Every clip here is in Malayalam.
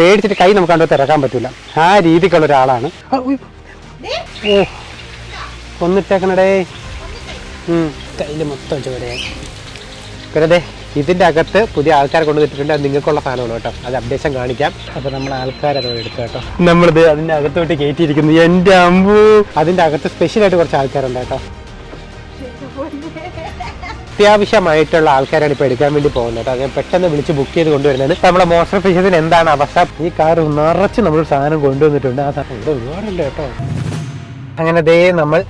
പേടിച്ചിട്ട് കൈ നമുക്ക് കണ്ടോ തിരക്കാൻ പറ്റില്ല ആ രീതിക്കുള്ള ഒരാളാണ്. ഓ. കൊന്നിട്ടേക്കണടേ. കയ്യിൽ മൊത്തം ചോരയായി പിന്നെ ഇതിന്റെ അകത്ത് പുതിയ ആൾക്കാരെ കൊണ്ടുവന്നിട്ടുണ്ട്. അത് നിങ്ങൾക്കുള്ള സാധനമാണ് കേട്ടോ. അത് അപ്ഡേഷൻ കാണിക്കാം. അപ്പോൾ നമ്മൾ ആൾക്കാരത് എടുത്തു കേട്ടോ. നമ്മളിത് അതിന്റെ അകത്തോട്ട് കയറ്റിയിരിക്കുന്നു. എന്റെ അമ്പു. അതിന്റെ അകത്ത് സ്പെഷ്യലായിട്ട് കുറച്ച് ആൾക്കാരുണ്ട് കേട്ടോ. അത്യാവശ്യമായിട്ടുള്ള ആൾക്കാരാണ് ഇപ്പോൾ എടുക്കാൻ വേണ്ടി പോകുന്നത് കേട്ടോ. ഞാൻ പെട്ടെന്ന് വിളിച്ച് ബുക്ക് ചെയ്ത് കൊണ്ടുവരുന്നത്. നമ്മുടെ മോസ്റ്റർ ഫിഷസിന് എന്താണ് അവസ്ഥ? ഈ കാർ നിറച്ച് നമ്മൾ സാധനം കൊണ്ടുവന്നിട്ടുണ്ട്. ആ സാധനം ഇവിടെ കേട്ടോ. അങ്ങനെ ദേ നമ്മൾ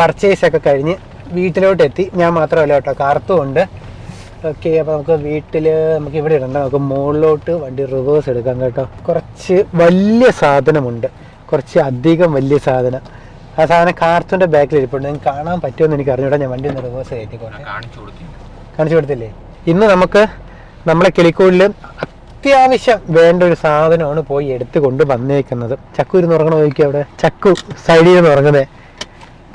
പർച്ചേസ് ഒക്കെ കഴിഞ്ഞ് വീട്ടിലോട്ട് എത്തി ഞാൻ മാത്രമല്ല കേട്ടോ കാർത്തും ഉണ്ട്. ഓക്കെ അപ്പോൾ നമുക്ക് വീട്ടിൽ നമുക്ക് ഇവിടെ ഇടണ്ട. നമുക്ക് മുകളിലോട്ട് വണ്ടി റിവേഴ്സ് എടുക്കാം കേട്ടോ. കുറച്ച് വലിയ സാധനമുണ്ട്. കുറച്ച് അധികം വലിയ സാധനം. ആ സാധനം കാർത്തുന്റെ ബാക്കിൽ ഇരിപ്പുണ്ട്. നിങ്ങൾക്ക് കാണാൻ പറ്റുമെന്ന് എനിക്ക് അറിഞ്ഞൂടാ ഞാൻ വണ്ടി ഒന്ന് റിവേഴ്സ് കയറ്റിക്കോട്ടെ കാണിച്ചു കൊടുത്തില്ലേ. ഇന്ന് നമുക്ക് നമ്മളെ കിളിക്കൂടിൽ അത്യാവശ്യം വേണ്ട ഒരു സാധനമാണ് പോയി എടുത്ത് കൊണ്ട് വന്നേക്കുന്നത്. ചക്കു ഇരുന്ന് ഉറങ്ങണ നോക്കി അവിടെ? ചക്കു സൈഡിൽ നിന്ന് ഉറങ്ങുന്നത്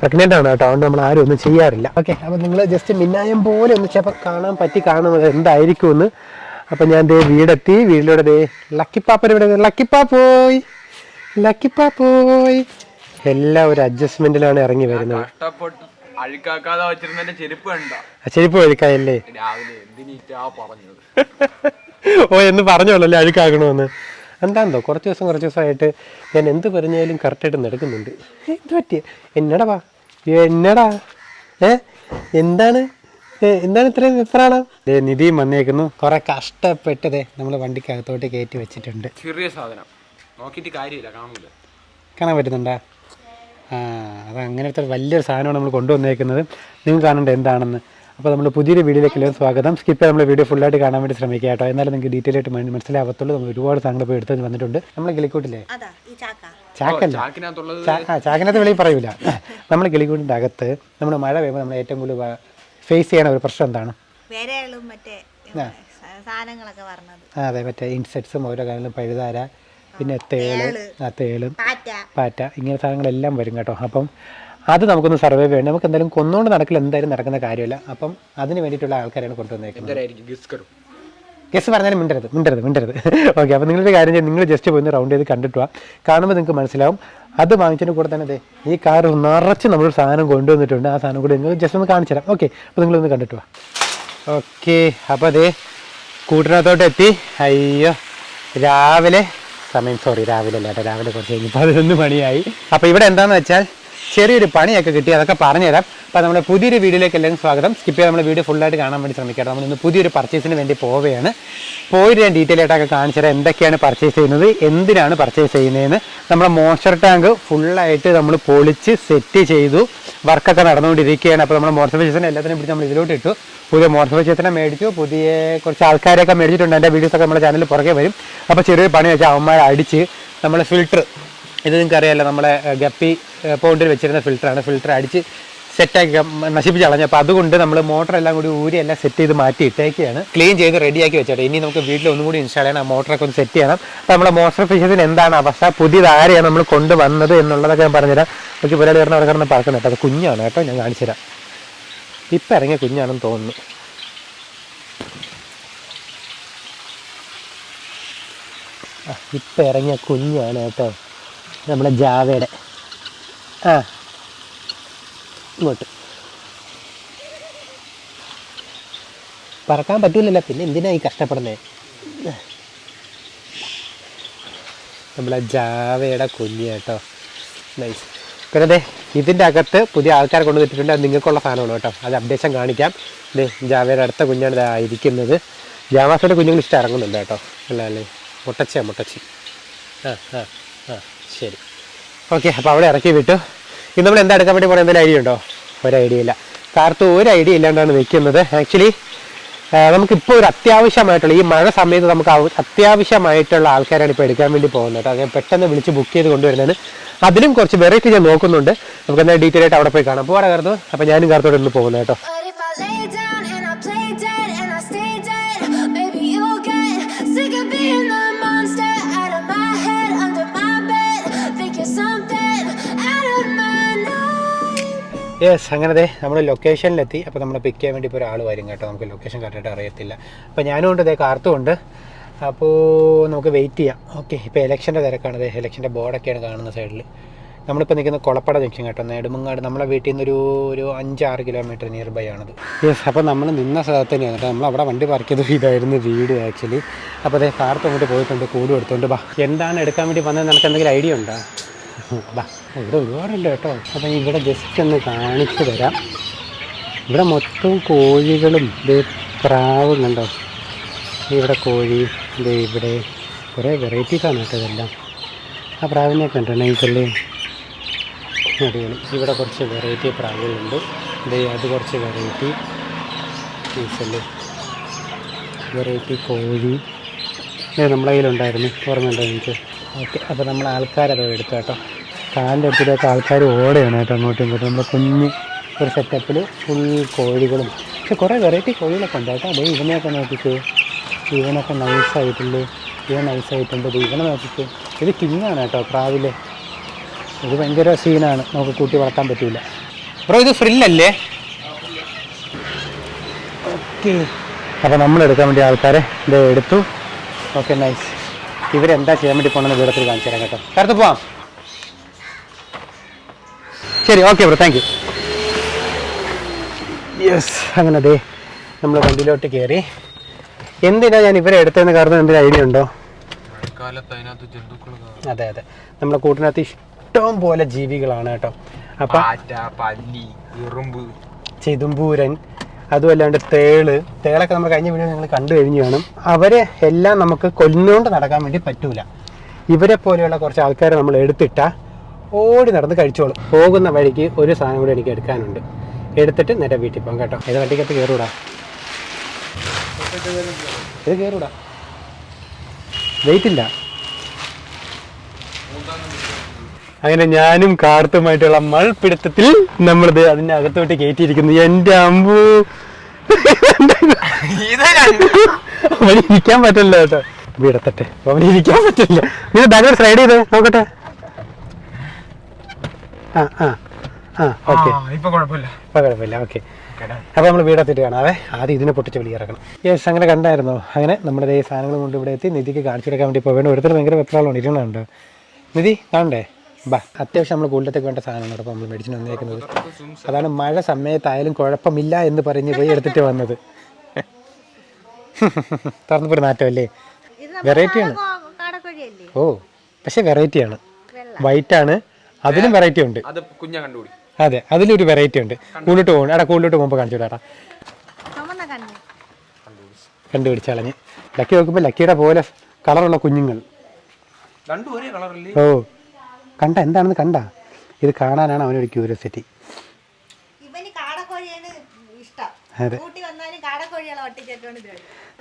പ്രഗ്നന്റ് ആണ് കേട്ടോ. അതുകൊണ്ട് നമ്മൾ ആരും ഒന്നും ചെയ്യാറില്ല. ഓക്കെ അപ്പോൾ നിങ്ങൾ ജസ്റ്റ് മിന്നായം പോലെ ഒന്ന് ചിലപ്പോൾ കാണാൻ പറ്റി കാണുന്നത് എന്തായിരിക്കും എന്ന് അപ്പം ഞാൻ ദേ വീടെത്തി. വീട്ടിലൂടെ ദേ ലക്കിപ്പാപ്പൻ ഇവിടെ ലക്കിപ്പാ പോയി. ലക്കിപ്പാ പോയി. എല്ലാം ഒരു അഡ്ജസ്റ്റ്മെന്റിലാണ് ഇറങ്ങി വരുന്നത്. കഷ്ടപ്പെട്ട് അഴുക്കാക്കാതെ ചെരുപ്പ് കണ്ടോ ചെരുപ്പ് രാവിലെ എന്തിനീറ്റാ പറഞ്ഞത്? ഓ എന്ന് പറഞ്ഞോളല്ലേ അഴുക്കാക്കണമെന്ന് എന്താണെന്തോ കുറച്ച് ദിവസം കുറച്ച് ദിവസമായിട്ട് ഞാൻ എന്ത് പറഞ്ഞാലും കറക്റ്റായിട്ട് നടക്കുന്നുണ്ട്. ഇത് പറ്റിയ? എന്നടാ വാ. എന്നടാ? ഏ എന്താണ്? എന്താണ് ഇത്രയും എത്രാണ് ഏ നിധിയും വന്നേക്കുന്നു. കുറെ കഷ്ടപ്പെട്ടതേ നമ്മൾ വണ്ടിക്കകത്തോട്ട് കയറ്റി വെച്ചിട്ടുണ്ട്. ചെറിയ സാധനം. നോക്കിയിട്ട് കാര്യമില്ല കാണൂല. കാണാൻ പറ്റുന്നുണ്ടാ? അത് അങ്ങനത്തെ വലിയൊരു സാധനമാണ് നമ്മൾ കൊണ്ടുവന്നേക്കുന്നത്. നിങ്ങൾ കാണേണ്ട എന്താണെന്ന്. അപ്പോൾ നമ്മൾ പുതിയൊരു വീഡിയോയിലേക്ക് എല്ലാവരും സ്വാഗതം. സ്കിപ്പ് നമ്മൾ വീഡിയോ ഫുള്ളായിട്ട് കാണാൻ വേണ്ടി ശ്രമിക്കുക കേട്ടോ. എന്നാലും നിങ്ങൾക്ക് ഡീറ്റെയിൽ ആയിട്ട് മന- മനസ്സിലാവത്തുള്ളൂ. നമ്മൾ ഒരുപാട് സാധനങ്ങൾ പോയി എടുത്ത് വന്നിട്ടുണ്ട്. നമ്മൾ കിളിക്കൂട്ടില്ലേ? അതാ ഈ ചാക്ക. ചാക്കല്ല. ചാക്കിനകത്ത് വെളിയിൽ പറയൂല. നമ്മൾ കിളിക്കൂട്ടിന്റെ അകത്ത് നമ്മൾ മഴ പെയ്യുമ്പോൾ നമ്മൾ ഏറ്റവും കൂടുതൽ ഫേസ് ചെയ്യണ ഒരു പ്രശ്നം എന്താണ്? അതെ മറ്റേ ഇൻസെക്ട്സും ഓരോ കാര്യങ്ങളും പഴുതാര പിന്നെ തേൾ ആ തേളും. പാറ്റ. ഇങ്ങനെ സാധനങ്ങളെല്ലാം വരും കേട്ടോ. അപ്പം അത് നമുക്കൊന്ന് സർവേ വേണം നമുക്ക് എന്തായാലും കൊന്നുകൊണ്ട് നടക്കില്ല എന്തായാലും നടക്കുന്ന കാര്യമില്ല. അപ്പം അതിന് വേണ്ടിയിട്ടുള്ള ആൾക്കാരാണ് കൊണ്ടുവന്നേക്കുന്നത്. ഗസ് പറഞ്ഞാലും മിണ്ടരുത്. മിണ്ടരുത് മിണ്ടരുത്. ഓക്കെ അപ്പം നിങ്ങളുടെ കാര്യം ചെയ്യാൻ നിങ്ങൾ ജസ്റ്റ് പോയി റൗണ്ട് ചെയ്ത് കണ്ടിട്ട് വാ. കാണുമ്പോൾ നിങ്ങൾക്ക് മനസ്സിലാവും. അത് വാങ്ങിച്ചതിന് കൂടെ തന്നെ അതെ ഈ കാർ നിറച്ച് നമ്മൾ സാധനം കൊണ്ടുവന്നിട്ടുണ്ട്. ആ സാധനം കൂടി നിങ്ങൾ ജസ്റ്റ് ഒന്ന് കാണിച്ചു തരാം. ഓക്കെ അപ്പോൾ നിങ്ങളൊന്ന് കണ്ടിട്ട് വാ. ഓക്കെ അപ്പോൾ അതെ കൂട്ടിനകത്തോട്ട് എത്തി. അയ്യോ രാവിലെ സമയം സോറി രാവിലെ അല്ല? രാവിലെ കുറച്ച് കഴിഞ്ഞ് പതിനൊന്ന് മണിയായി. അപ്പോൾ ഇവിടെ എന്താണെന്ന് വെച്ചാൽ ചെറിയൊരു പണിയൊക്കെ കിട്ടി അതൊക്കെ പറഞ്ഞുതരാം. അപ്പോൾ നമ്മുടെ പുതിയൊരു വീഡിയോയിലേക്ക് എല്ലാവരും സ്വാഗതം. സ്കിപ്പ് ചെയ്ത് നമ്മുടെ വീഡിയോ ഫുള്ളായിട്ട് കാണാൻ വേണ്ടി ശ്രമിക്കാം നമ്മൾ ഇന്ന് പുതിയൊരു പർച്ചേസിന് വേണ്ടി പോവുകയാണ്. പോയിട്ട് ഞാൻ ഡീറ്റെയിൽ ആയിട്ടൊക്കെ കാണിച്ചു തരാം എന്തൊക്കെയാണ് പർച്ചേസ് ചെയ്യുന്നത് എന്തിനാണ് പർച്ചേസ് ചെയ്യുന്നതെന്ന്. നമ്മുടെ മോസ്റ്റർ ടാങ്ക് ഫുള്ളായിട്ട് നമ്മൾ പൊളിച്ച് സെറ്റ് ചെയ്തു. വർക്കൊക്കെ നടന്നുകൊണ്ടിരിക്കുകയാണ്. അപ്പോൾ നമ്മുടെ മോട്ടോർ ഫിസിനെ എല്ലാത്തിനും പിടിച്ച് നമ്മൾ ഇതിലോട്ട് ഇട്ടു. പുതിയ മോട്ടോർ ഫിസിനെ മേടിച്ചു. പുതിയ കുറച്ച് ആൾക്കാരെയൊക്കെ മേടിച്ചിട്ടുണ്ട്. എന്റെ വീഡിയോസൊക്കെ നമ്മുടെ ചാനലിൽ പുറകെ വരും. അപ്പോൾ ചെറിയൊരു പണി വെച്ചാൽ അവന്മാരെ അടിച്ച് നമ്മൾ ഫിൽറ്റർ ഇത് നിങ്ങൾക്ക് നമ്മളെ ഗപ്പി പോണ്ടിൽ വെച്ചിരുന്ന ഫിൽറ്ററാണ് ഫിൽറ്റർ അടിച്ച് സെറ്റാക്കി നശിപ്പിച്ച് കളഞ്ഞു. അപ്പോൾ അതുകൊണ്ട് നമ്മൾ മോട്ടർ എല്ലാം കൂടി ഊരി എല്ലാം സെറ്റ് ചെയ്ത് മാറ്റി ഇട്ടേക്കുകയാണ് ക്ലീൻ ചെയ്ത് റെഡിയാക്കി വെച്ചോട്ടെ ഇനി നമുക്ക് വീട്ടിൽ ഒന്നും കൂടി ഇൻസ്റ്റാൾ ചെയ്യണം. ആ മോട്ടറൊക്കെ ഒന്ന് സെറ്റ് ചെയ്യണം. അപ്പോൾ നമ്മുടെ മോട്ടർ ഫിഷത്തിന് എന്താണ് അവസ്ഥ? പുതിയത് ആരെയാണ് നമ്മൾ കൊണ്ടുവന്നത് എന്നുള്ളതൊക്കെ ഞാൻ പറഞ്ഞുതരാം. നമുക്ക് പുരാളി കിടന്ന് അവിടെ കിടന്ന് പറക്കുന്നത് കേട്ടോ. അത് കുഞ്ഞാണ് കേട്ടോ. ഞാൻ കാണിച്ചുതരാം ഇപ്പം ഇറങ്ങിയ കുഞ്ഞാണെന്ന് തോന്നുന്നു. ഇപ്പം ഇറങ്ങിയ കുഞ്ഞാണ് കേട്ടോ. നമ്മുടെ ജാവയുടെ. ആ. ഇങ്ങോട്ട്. പറക്കാൻ പറ്റൂലല്ലോ പിന്നെ എന്തിനാ ഈ കഷ്ടപ്പെടുന്നത് നമ്മളെ ജാവയുടെ കുഞ്ഞ് കേട്ടോ. നൈസ് പിന്നെ അതെ ഇതിന്റെ അകത്ത് പുതിയ ആൾക്കാരെ കൊണ്ടുവന്നിട്ടുണ്ട് അത് നിങ്ങൾക്കുള്ള സാധനമാണ് കേട്ടോ. അത് അപ്ഡേഷൻ കാണിക്കാം. ദേ ജാവയുടെ അടുത്ത കുഞ്ഞാണ് ഇരിക്കുന്നത് ജാവാസയുടെ കുഞ്ഞുങ്ങൾ ഇഷ്ടം ഇറങ്ങുന്നുണ്ട് കേട്ടോ. അല്ല അല്ലേ? മുട്ടച്ചിയാണ് മുട്ടച്ചി. ആ ആ. ശരി. ഓക്കെ അപ്പോൾ അവിടെ ഇറക്കി വിട്ടു. ഇന്ന് നമ്മൾ എന്താ എടുക്കാൻ വേണ്ടി എന്തെങ്കിലും ഐഡിയ ഉണ്ടോ? ഒരു ഐഡിയ ഇല്ല. കാർത്ത് ഒരു ഐഡിയ ഇല്ലാണ്ടാണ് നിൽക്കുന്നത്. ആക്ച്വലി നമുക്കിപ്പോൾ ഒരു അത്യാവശ്യമായിട്ടുള്ള ഈ മഴ സമയത്ത് നമുക്ക് അത്യാവശ്യമായിട്ടുള്ള ആൾക്കാരാണ് ഇപ്പോൾ എടുക്കാൻ വേണ്ടി പോകുന്നത് കേട്ടോ. ഞാൻ പെട്ടെന്ന് വിളിച്ച് ബുക്ക് ചെയ്ത് കൊണ്ടുവരുന്നത് അതിലും കുറച്ച് വെറൈറ്റി ഞാൻ നോക്കുന്നുണ്ട്. നമുക്ക് എന്താ ഡീറ്റെയിൽ ആയിട്ട് അവിടെ പോയി കാണാം. പോരാ കാർത്തു. അപ്പോൾ ഞാനും കാർത്തോടെ ഒന്ന് പോകുന്നത് കേട്ടോ. യെസ് അങ്ങനെ ദേ നമ്മൾ ലൊക്കേഷനിലെത്തി അപ്പോൾ നമ്മൾ പിക്ക് ചെയ്യാൻ വേണ്ടി ഇപ്പോൾ ഒരാൾ വരും കേട്ടോ. നമുക്ക് ലൊക്കേഷൻ കറക്റ്റായിട്ട് അറിയത്തില്ല. അപ്പോൾ ഞാനും ഉണ്ട് ദേ കാർത്തും ഉണ്ട്. അപ്പോൾ നമുക്ക് വെയിറ്റ് ചെയ്യാം. ഓക്കെ ഇപ്പോൾ ഇലക്ഷന്റെ തിരക്കാണ് അതെ ഇലക്ഷന്റെ ബോർഡൊക്കെയാണ് കാണുന്ന സൈഡിൽ നമ്മളിപ്പോൾ നിൽക്കുന്ന കുളപ്പട ജംഗ്ഷൻ കേട്ടോ. നെടുമങ്ങാട് നമ്മളെ വീട്ടിൽ നിന്ന് ഒരു ഒരു അഞ്ചാറ് കിലോമീറ്റർ നിയർ ബൈ ആണത്. യെസ് അപ്പോൾ നമ്മൾ നിന്ന സ്ഥലത്ത് തന്നെയാണ് കേട്ടോ. നമ്മൾ അവിടെ വണ്ടി പാർക്ക് ചെയ്ത് ഇതായിരുന്നു വീട് ആക്ച്വലി അപ്പോൾ അതേ കാർത്ത് അങ്ങോട്ട് പോയിട്ടുണ്ട്. കൂടും എടുത്തുകൊണ്ട് ബാ എന്താണ് എടുക്കാൻ വേണ്ടി വന്നത് നിനക്ക് എന്തെങ്കിലും ഐഡിയ ഉണ്ടോ? ഇവിടെ ഒരുപാടുണ്ട് കേട്ടോ. അപ്പം ഇവിടെ ജസ്റ്റ് ഒന്ന് കാണിച്ചു തരാം. ഇവിടെ മൊത്തം കോഴികളും ഇത് പ്രാവും കണ്ടോ? ഇവിടെ കോഴി ഇത് ഇവിടെ കുറേ വെറൈറ്റീസാണ് കേട്ടോ ഇതെല്ലാം. ആ പ്രാവിനെ കണ്ടോ നൈസല്ലേ അടിപൊളി. ഇവിടെ കുറച്ച് വെറൈറ്റി പ്രാവുകളുണ്ട്. ഇത് അത് കുറച്ച് വെറൈറ്റി നൈസല്ലേ വെറൈറ്റി കോഴി. ഇത് നമ്മളെ കയ്യിലുണ്ടായിരുന്നു. ഓർമ്മയുണ്ടോ നിങ്ങൾക്ക്? ഓക്കെ അപ്പോൾ നമ്മൾ ആൾക്കാരത് എടുത്തു കേട്ടോ. കാലിന്റെ അടുത്തിലേക്ക് ആൾക്കാർ ഓടുകയാണ് കേട്ടോ അങ്ങോട്ടും ഇങ്ങോട്ടും. നമ്മൾ കുഞ്ഞ് ഒരു സെറ്റപ്പിൽ ഫുൾ കോഴികളും. പക്ഷെ കുറേ വെറൈറ്റി കോഴികളൊക്കെ ഉണ്ട് കേട്ടോ. അതേ ഇവനെയൊക്കെ നോക്കിക്കേ. ഇവനൊക്കെ നൈസായിട്ടുണ്ട് ഇവൻ നൈസായിട്ടുണ്ട് അത് ഇവനെ നോക്കിക്കേ. ഇത് കിങ്ങാണ് കേട്ടോ പ്രാവിലെ. ഇത് ഭയങ്കര സീനാണ് നമുക്ക് കൂട്ടി വളർത്താൻ പറ്റില്ല ബ്രോ ഇത് ഫ്രില്ലല്ലേ ഓക്കെ. അപ്പോൾ നമ്മൾ എടുക്കാൻ വേണ്ടി ആൾക്കാരെ ഇത് എടുത്തു. ഓക്കെ നൈസ് ഇവരെന്താ ചെയ്യാൻ വേണ്ടി പോകണമെന്ന് വീടത്തിൽ കാണിച്ചു തരാം കേട്ടോ. കറുത്ത് പോവാം. ശരി okay bro thank you yes അങ്ങനെ അതെ നമ്മൾ വണ്ടിയിലോട്ട് കയറി എന്തിനാ ഞാൻ ഇവരെ എടുത്തതെന്ന് കാരണം എന്തെങ്കിലും ഐഡിയ ഉണ്ടോ? അതെ അതെ. നമ്മളെ കൂട്ടിനകത്ത് ഇഷ്ടം പോലെ ജീവികളാണ് കേട്ടോ. അപ്പൊ ചെതുമ്പൂരൻ അതുമല്ലാണ്ട് തേൾ. തേളൊക്കെ നമ്മൾ കഴിഞ്ഞ വീഡിയോ നിങ്ങൾ കണ്ടു കഴിഞ്ഞു കാണും. അവരെ എല്ലാം നമുക്ക് കൊല്ലുകൊണ്ട് നടക്കാൻ വേണ്ടി പറ്റൂല. ഇവരെ പോലെയുള്ള കുറച്ച് ആൾക്കാരെ നമ്മൾ എടുത്തിട്ടാ ഓടി നടന്ന് കഴിച്ചോളും. പോകുന്ന വഴിക്ക് ഒരു സാധനം കൂടി എനിക്ക് എടുക്കാനുണ്ട്. എടുത്തിട്ട് നേരെ വീട്ടിൽ പോകാം കേട്ടോ. ഇത് വണ്ടിക്കകത്ത് കയറൂടാ? ഇത് കയറൂടാ? വെയിറ്റ് ഇല്ല അങ്ങനെ ഞാനും കാർത്തുമായിട്ടുള്ള മൾപിടുത്തത്തിൽ നമ്മളിത് അതിന്റെ അകത്തോട്ട് കയറ്റിയിരിക്കുന്നു. എന്റെ അമ്പു. അവന് ഇരിക്കാൻ പറ്റില്ല കേട്ടോ. വീടത്തട്ടെ അവന് ഇരിക്കാൻ പറ്റില്ല. നിങ്ങൾ ബാഗ് സ്ലൈഡ് ചെയ്ത്. നോക്കട്ടെ. ആ ആ ആ ഓക്കെ. ഇപ്പൊ കുഴപ്പമില്ല. കുഴപ്പമില്ല ഓക്കെ. അപ്പോൾ നമ്മൾ വീടെത്തിയിട്ട് കാണാവേ. ആദ്യം ഇതിനെ പൊട്ടിച്ച് വെളിയിറക്കണം. യെസ് അങ്ങനെ കണ്ടായിരുന്നു? അങ്ങനെ നമ്മുടെ ഈ സാധനങ്ങൾ കൊണ്ട് ഇവിടെ എത്തി നിധിക്ക് കാണിച്ചു കൊടുക്കാൻ വേണ്ടി പോവേണ്ട ഒരുത്തർ ഭയങ്കര വെപ്രാളമാണ് ഇരുന്നുണ്ട് നിധി കാണണ്ടേ? ബാ അത്യാവശ്യം നമ്മൾ കൂടുതലത്തേക്ക് വേണ്ട സാധനമാണ് അപ്പോൾ നമ്മൾ മെഡിസിൻ വന്നേക്കുന്നത് അതാണ് മഴ സമയത്തായാലും കുഴപ്പമില്ല എന്ന് പറഞ്ഞ് പോയി എടുത്തിട്ട് വന്നത്. തുറന്നപ്പോൾ നാറ്റമല്ലേ? വെറൈറ്റിയാണ് ഓ പക്ഷേ വെറൈറ്റിയാണ് വൈറ്റ് ആണ്. അതിലും വെറൈറ്റി ഉണ്ട്. അത് കുഞ്ഞ കണ്ടുപിടി. അതെ അതിലൊരു വെറൈറ്റി ഉണ്ട്. കൂളിട്ട് പോകും എടാ കൂളിട്ട് പോകുമ്പോൾ കാണിച്ചു വിടാടാ ചുമന്ന കണ്ണ്. കണ്ടുപിടിച്ച്. കളഞ്ഞ്. ലക്കി നോക്കുമ്പോൾ ലക്കിയുടെ പോലെ കളറുള്ള കുഞ്ഞുങ്ങൾ. ഓ കണ്ട എന്താണെന്ന് കണ്ട. ഇത് കാണാനാണ് അവനൊരു ക്യൂരിയോസിറ്റി ഇവന് കാടക്കോഴിയാണ് ഇഷ്ടം. അതെ.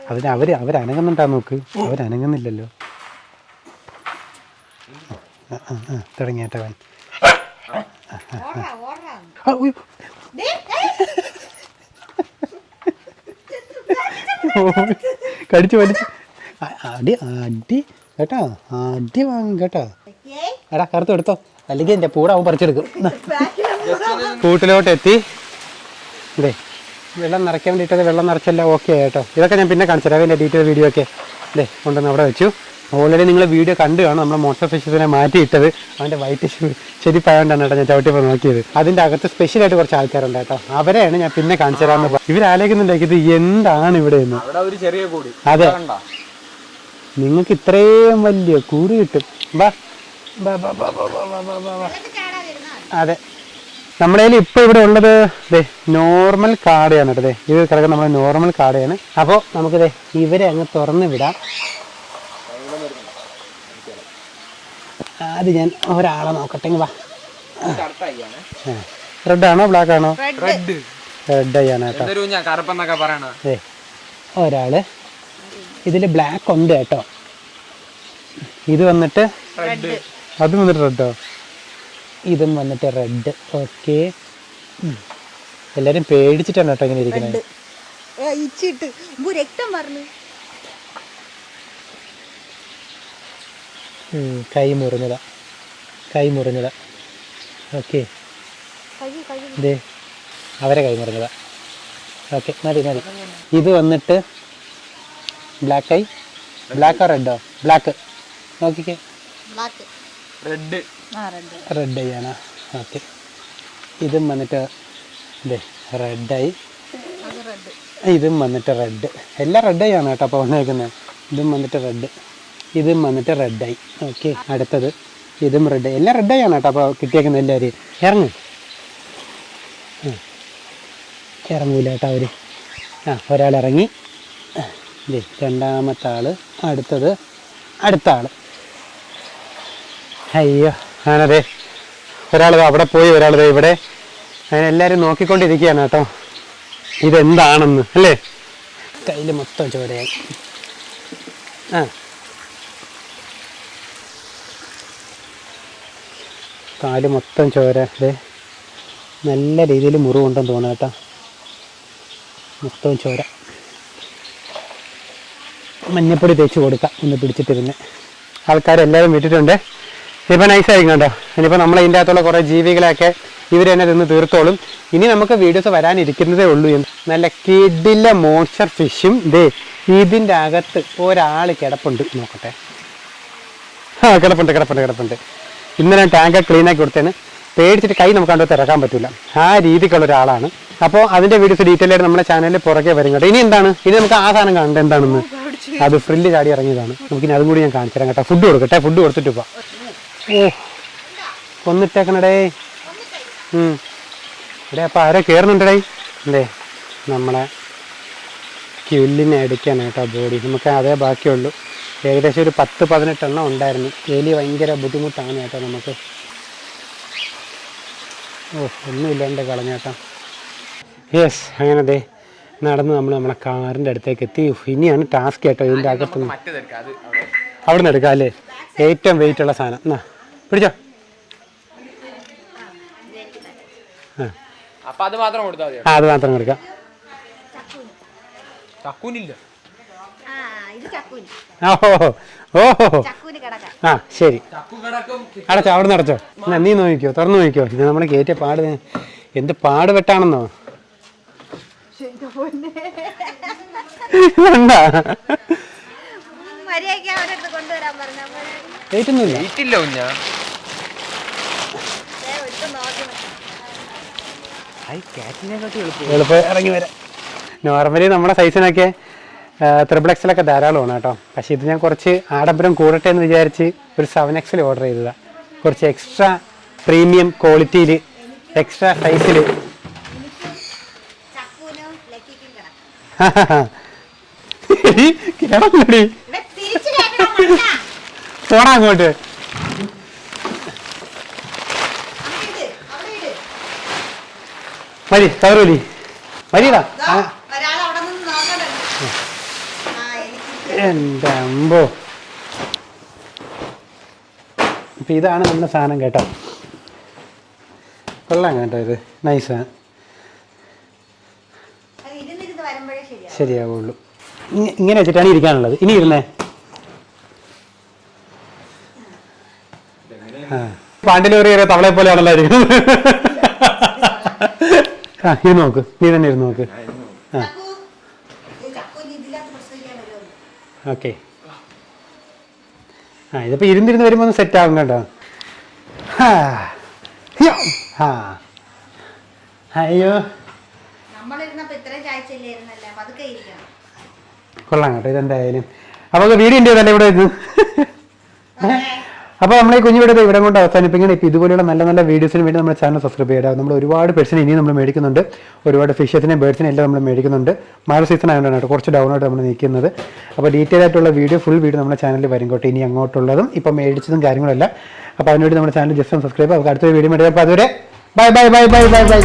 അതിന് അവർ അവരനങ്ങുന്നുണ്ടാ നോക്ക്? അവരനങ്ങുന്നില്ലല്ലോ. തുടങ്ങിയേട്ടവൻ. കടിച്ചു വലിച്ചു. അടി അടി കേട്ടോ? അടി വാങ്ങും കേട്ടോ? എടാ കറുത്ത് എടുത്തോ. അല്ലെങ്കിൽ എന്റെ പൂടാവും പറിച്ചെടുക്കും. എന്നാ. കൂട്ടിലോട്ട് എത്തി. ഇതേ വെള്ളം നിറയ്ക്കാൻ വേണ്ടിയിട്ടത് വെള്ളം നിറച്ചെല്ലാം ഓക്കെ കേട്ടോ. ഇതൊക്കെ ഞാൻ പിന്നെ കാണിച്ചു തരാം അതിന്റെ ഡീറ്റെയിൽ വീഡിയോ ഒക്കെ. ഇതേ കൊണ്ടുവന്ന് അവിടെ വെച്ചു. ഓൾറെഡി നിങ്ങൾ വീഡിയോ കണ്ടു കാണും. നമ്മുടെ മോട്ടർ ഫിഷസിനെ മാറ്റിയിട്ടത്. അവന്റെ വൈറ്റ് ചെരിപ്പായോണ്ടാണ് കേട്ടോ ഞാൻ ചവിട്ടിപ്പോൾ നോക്കിയത്. അതിന്റെ അകത്ത് സ്പെഷ്യലായിട്ട് കുറച്ച് ആൾക്കാരുണ്ട് കേട്ടോ. അവരെയാണ് ഞാൻ പിന്നെ കാണിച്ചു തരാമെന്ന് പറഞ്ഞു ഇവരാലോചിക്കുന്നുണ്ടാക്കി എന്താണ് ഇവിടെ നിന്ന് അതെ. നിങ്ങൾക്ക് ഇത്രയും വലിയ കൂടി കിട്ടും. അതെ. നമ്മുടെ കയ്യിൽ ഇപ്പൊ ഇവിടെ ഉള്ളത് ദേ നോർമൽ കാടയാണ് കേട്ടോ ഇത് കിടക്കുന്ന നമ്മുടെ നോർമൽ കാടയാണ്. അപ്പോൾ നമുക്കിതേ ഇവരെ അങ്ങ് തുറന്നു വിടാം. അത് ഞാൻ ഒരാളെ നോക്കട്ടെ വാ. റെഡ് ആണോ ബ്ലാക്ക് ആണോ റെഡ് റെഡ് കേട്ടോ. ദേ ഒരാൾ ഇതിൽ ബ്ലാക്ക് ഉണ്ട് കേട്ടോ. ഇത് വന്നിട്ട് റെഡ് അതും വന്നിട്ട് റെഡോ? ഇതും വന്നിട്ട് റെഡ്. ഓക്കെ. എല്ലാരും പേടിച്ചിട്ടാണ് കേട്ടോ ഇങ്ങനെ ഇരിക്കുന്നത് രക്തം പറഞ്ഞു കൈ മുറിഞ്ഞതാ. കൈ മുറിഞ്ഞതാ. ഓക്കെ. ഇതേ അവരെ കൈ മുറിഞ്ഞതാ. ഓക്കെ മതി മതി. ഇത് വന്നിട്ട് ബ്ലാക്ക് ഐ ബ്ലാക്കോ റെഡോ ബ്ലാക്ക് നോക്കിക്കേ. റെഡ് ആ റെഡ് ഐ ആണ് ഓക്കെ. ഇതും വന്നിട്ട് ഇതേ റെഡായി ഐ റെഡ് ഇതും വന്നിട്ട് റെഡ് എല്ലാം റെഡ് ആണ് കേട്ടോ അപ്പോൾ വന്നേക്കുന്നത് ഇതും വന്നിട്ട് റെഡ് ഇതും വന്നിട്ട് റെഡായി ഓക്കെ അടുത്തത്. ഇതും റെഡ് എല്ലാം റെഡായാണ് കേട്ടോ. അപ്പോൾ കിട്ടിയേക്കുന്ന എല്ലാവരും ഇറങ്ങും. ഇറങ്ങൂല കേട്ടോ അവർ ആ ഒരാൾ ഇറങ്ങി. രണ്ടാമത്തെ ആൾ അടുത്തത് അടുത്ത ആൾ അയ്യോ ആണതെ. ഒരാൾ അവിടെ പോയി ഒരാൾ ഇവിടെ. അങ്ങനെ എല്ലാവരും നോക്കിക്കൊണ്ടിരിക്കുകയാണ് കേട്ടോ. ഇതെന്താണെന്ന് അല്ലേ? കയ്യിൽ മൊത്തം ചോരയായി ആ. കാൽ മൊത്തം ചോര. അതെ നല്ല രീതിയിൽ മുറിവുണ്ടെന്ന് തോന്നുന്നു കേട്ടോ. മൊത്തം ചോര. മഞ്ഞപ്പൊടി തേച്ച് കൊടുക്കാം ഒന്ന് പിടിച്ചിട്ടിരുന്ന്. ആൾക്കാരെല്ലാവരും വിട്ടിട്ടുണ്ട്. ഇനിയിപ്പോൾ നൈസായിരിക്കും കേട്ടോ. ഇനിയിപ്പോൾ നമ്മൾ ഇതിന്റെ അകത്തുള്ള കുറേ ജീവികളെയൊക്കെ ഇവർ തന്നെ തിന്ന് തീർത്തോളും. ഇനി നമുക്ക് വീഡിയോസ് വരാനിരിക്കുന്നതേ ഉള്ളൂ എന്ന്. നല്ല കിടില മോൺസ്റ്റർ ഫിഷും ദേ ഇതിന്റെ അകത്ത് ഒരാൾ കിടപ്പുണ്ട്. നോക്കട്ടെ. ആ കിടപ്പുണ്ട് കിടപ്പുണ്ട് കിടപ്പുണ്ട്. ഇന്നലെ ടാങ്ക് ക്ലീൻ ആക്കി കൊടുത്തേന് പേടിച്ചിട്ട് കൈ നമുക്ക് കണ്ടു തിരക്കാൻ പറ്റില്ല. ആ രീതിക്കുള്ള ഒരാളാണ്. അപ്പോൾ അതിന്റെ വീഡിയോസ് ഡീറ്റെയിൽ ആയിട്ട് നമ്മുടെ ചാനലിൽ പുറകെ വരും കേട്ടോ ഇനി എന്താണ്? ഇനി നമുക്ക് ആ സാധനം കാണണ്ട. എന്താണെന്ന്? അത് ഫ്രില്ല് ചാടി ഇറങ്ങിയതാണ്. നമുക്കിനി അതും കൂടി ഞാൻ കാണിച്ചു തരാം കേട്ടോ. ഫുഡ് കൊടുക്കട്ടെ. ഫുഡ് കൊടുത്തിട്ട് പോവാം. ഓ കൊന്നിട്ടേക്കണടേ. ഇവിടെ അപ്പോൾ ആരോ കയറുന്നുണ്ടടേ അല്ലേ നമ്മളെ ക്യുല്ലിനെ അടിക്കാനായിട്ടോ ബോഡി നമുക്ക് അതേ ബാക്കിയുള്ളൂ. ഏകദേശം ഒരു പത്ത് പതിനെട്ടെണ്ണം ഉണ്ടായിരുന്നു. എലി ഭയങ്കര ബുദ്ധിമുട്ടാണ് കേട്ടോ നമുക്ക്. ഓ ഒന്നുമില്ലാണ്ട് കളഞ്ഞേട്ടാ. യെസ് അങ്ങനെ അതെ നടന്ന് നമ്മൾ നമ്മളെ കാറിന്റെ അടുത്തേക്ക് എത്തി. ഇനിയാണ് ടാസ്ക് കേട്ടോ ഇതിന്റെ അകത്ത് അവിടെ നിന്ന്. എടുക്കാം. അല്ലേ? ഏറ്റവും വെയിറ്റ് ഉള്ള സാധനം. എന്നാ പിടിച്ചോ. ആ. അത് മാത്രം കൊടുത്താൽ ഓഹോ ഓഹോ ആ ശരി. അടച്ചോ അവിടെ നിന്ന് അടച്ചോ. എന്നാ നീ നോക്കിക്കോ തുറന്നു നോക്കിക്കോ. ഇത് നമ്മളെ കയറ്റിയ പാട് എന്ത് പാട് വെട്ടാണെന്നോ? കുഞ്ഞാ. എളുപ്പം ഇറങ്ങി വരാം. നോർമലി നമ്മുടെ സൈസിനൊക്കെ ത്രിബിൾ എക്സിലൊക്കെ ധാരാളമാണ് കേട്ടോ. പക്ഷേ ഇത് ഞാൻ കുറച്ച് ആഡംബരം കൂടട്ടെ എന്ന് വിചാരിച്ച് ഒരു സെവൻ എക്സിൽ ഓർഡർ ചെയ്തതാണ് കുറച്ച് എക്സ്ട്രാ പ്രീമിയം ക്വാളിറ്റിയിൽ എക്സ്ട്രാ സൈസിൽ കിടന്നടി. പോടാ അങ്ങോട്ട്. മതി കവറൂലി മതിയടാ ദാ, ഒരാൾ അവിടെ നിന്ന് നോക്കണുണ്ട് ആ എനിക്ക് എന്റെ അമ്പോ. അപ്പം ഇതാണ് നമ്മുടെ സാധനം കേട്ടോ. കൊള്ളാം കേട്ടോ ഇത്. നൈസാണ് ശരിയാവുള്ളൂ. ഇങ്ങനെ വെച്ചിട്ടാണ് ഇരിക്കാനുള്ളത്. ഇനി ഇരുന്നേ. ആ. പാണ്ടിലൂറി കയറിയ തവളെ പോലെയാണല്ലോ ഇരിക്കുന്നത്. ആ ഇത് നോക്ക്. നീ തന്നെ ഇരുന്ന് നോക്ക്. ആ. ഓക്കെ. ആ ഇതിപ്പോൾ ഇരുന്നിരുന്ന് വരുമ്പോൾ ഒന്ന് സെറ്റ് ആകും കേട്ടോ. ഹാ. അയ്യോ. കൊള്ളാം കേട്ടോ ഇതെന്തായാലും. അപ്പോൾ വീടിന്റെ തന്നെ ഇവിടെ ഇരുന്ന് അപ്പോൾ നമ്മളെ ഈ കുഞ്ഞു വീട് ഇവിടെ കൊണ്ട് അവസാനിപ്പിക്കണം ഇപ്പോൾ ഇതുപോലെയുള്ള നല്ല നല്ല വീഡിയോസിന് വേണ്ടി നമ്മുടെ ചാനൽ സബ്സ്ക്രൈബ് ചെയ്യുക. നമ്മൾ ഒരുപാട് പെർസിനെ ഇനിയും നമ്മൾ മേടിക്കുന്നുണ്ട്. ഒരുപാട് ഫിഷസിനെ ബേർഡ്സിനെ എല്ലാം നമ്മൾ മേടിക്കുന്നുണ്ട്. മഴ സീസൺ ആയതുകൊണ്ടാണ് കുറച്ച് ഡൗൺ ആയിട്ട് നമ്മൾ നിൽക്കുന്നത്. അപ്പോൾ ഡീറ്റെയിൽ ആയിട്ടുള്ള വീഡിയോ ഫുൾ വീഡിയോ നമ്മുടെ ചാനലിൽ വരും കേട്ടോ. ഇനി അങ്ങോട്ടുള്ളതും ഇപ്പം മേടിച്ചതും കാര്യങ്ങളല്ല. അപ്പോൾ അതിനുവേണ്ടി നമ്മുടെ ചാനൽ ജസ്റ്റ് സബ്സ്ക്രൈബ് അപ്പോൾ അടുത്തൊരു വീഡിയോ മേടിക്കാം അപ്പോൾ അതുവരെ bye bye bye bye bye bye